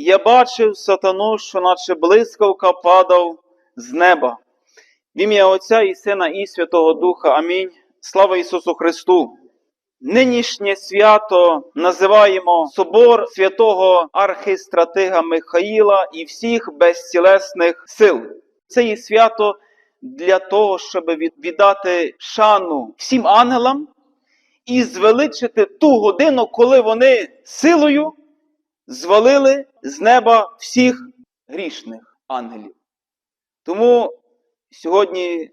я бачив сатану, що наче блискавка падав з неба. В ім'я Отця і Сина і Святого Духа. Амінь. Слава Ісусу Христу! Нинішнє свято називаємо Собор святого архистратига Михаїла і всіх безцілесних сил. Це є свято для того, щоб віддати шану всім ангелам і звеличити ту годину, коли вони силою звалили з неба всіх грішних ангелів. Тому сьогодні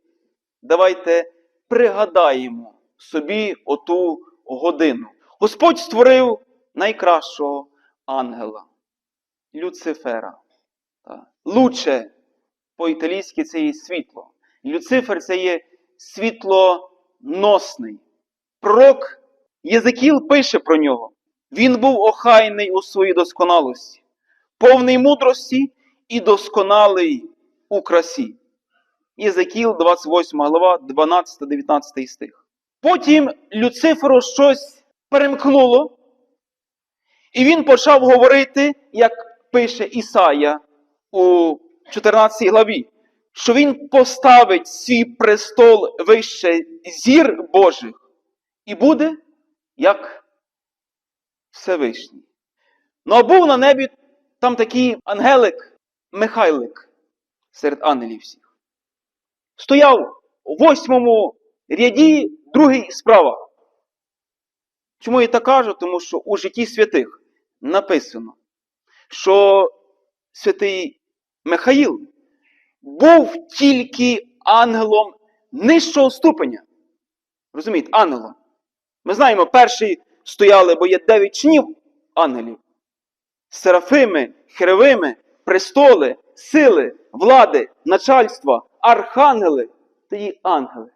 давайте пригадаємо собі оту годину. Господь створив найкращого ангела Люцифера. Так. Лучше по-італійськи це є світло. Люцифер це є світлоносний. Пророк Єзекіл пише про нього. Він був охайний у своїй досконалості, повний мудрості і досконалий у красі. Єзекіл, 28 глава, 12-19 стих. Потім Люциферу щось перемкнуло, і він почав говорити, як пише Ісая у 14 главі, що він поставить свій престол вище зір Божих і буде як Всевишній. Ну а був на небі там такий ангелик Михайлик серед ангелів всіх. Стояв у восьмому ряді, другий справа. Чому я так кажу? Тому що у житті святих написано, що святий Михаїл був тільки ангелом нижчого ступеня. Розумієте, ангелом. Ми знаємо, перші стояли, бо є дев'ять чинів ангелів. Серафими, херовими, престоли, сили, влади, начальства, архангели та і ангели.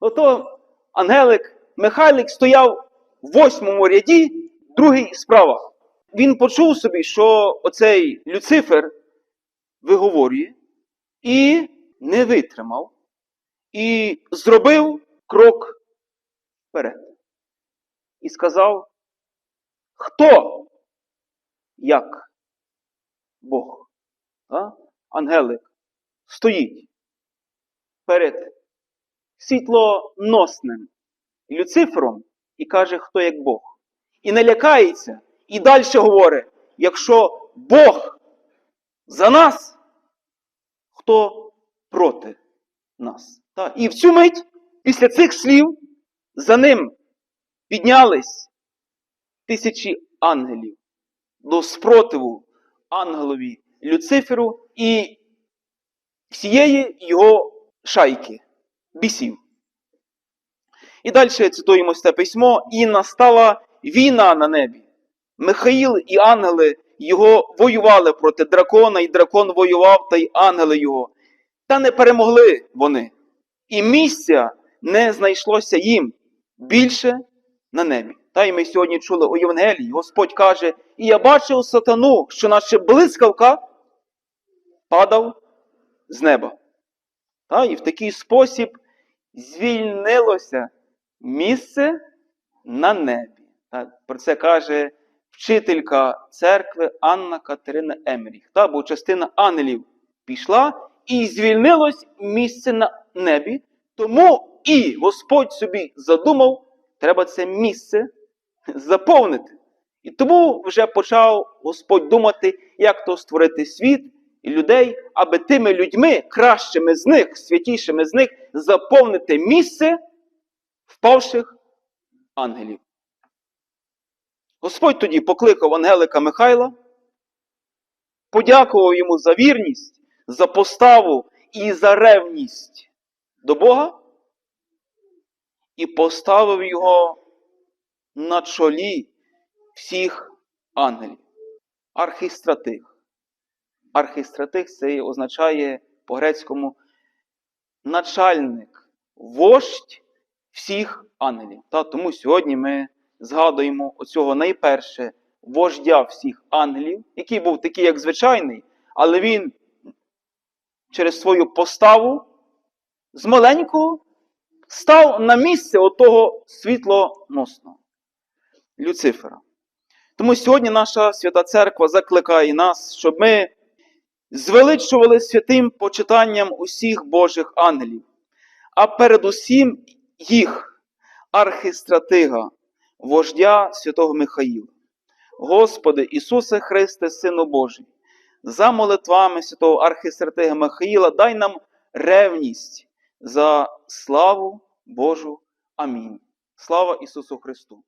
Ото ангелик Михайлик стояв в восьмому ряді, другий справа. Він почув собі, що оцей Люцифер виговорює, і не витримав, і зробив крок вперед. І сказав, хто як Бог? А? Ангелик стоїть перед світлоносним Люцифером і каже, хто як Бог. І не лякається, і далі говорить, якщо Бог за нас, хто проти нас. Та? І в цю мить, після цих слів, за ним піднялись тисячі ангелів до спротиву ангелові Люциферу і всієї його шайки, бісів. І далі цитуємо це письмо, і настала війна на небі. Михаїл і ангели його воювали проти дракона, і дракон воював, та й ангели його. Та не перемогли вони. І місця не знайшлося їм більше на небі. Та й ми сьогодні чули у Євангелії, Господь каже, і я бачив сатану, що наче блискавка падав з неба. Та, і в такий спосіб звільнилося місце на небі. Та, про це каже вчителька церкви Анна Катерина Емріх. Та, бо частина ангелів пішла і звільнилось місце на небі. Тому і Господь собі задумав, треба це місце заповнити. І тому вже почав Господь думати, як то створити світ і людей, аби тими людьми, кращими з них, святішими з них, заповнити місце впавших ангелів. Господь тоді покликав Ангелика Михайла, подякував йому за вірність, за поставу і за ревність до Бога і поставив його на чолі всіх ангелів. Архістратих. Архістратих це означає по-грецькому начальник, вождь всіх ангелів. Та, тому сьогодні ми згадуємо оцього найперше вождя всіх ангелів, який був такий, як звичайний, але він через свою поставу з маленького став на місце отого світлоносного Люцифера. Тому сьогодні наша свята церква закликає нас, щоб ми звеличували святим почитанням усіх Божих ангелів, а передусім їх, архистратига, вождя святого Михаїла. Господи Ісусе Христе, Сину Божий, за молитвами святого архистратига Михаїла дай нам ревність за славу Божу. Амінь. Слава Ісусу Христу!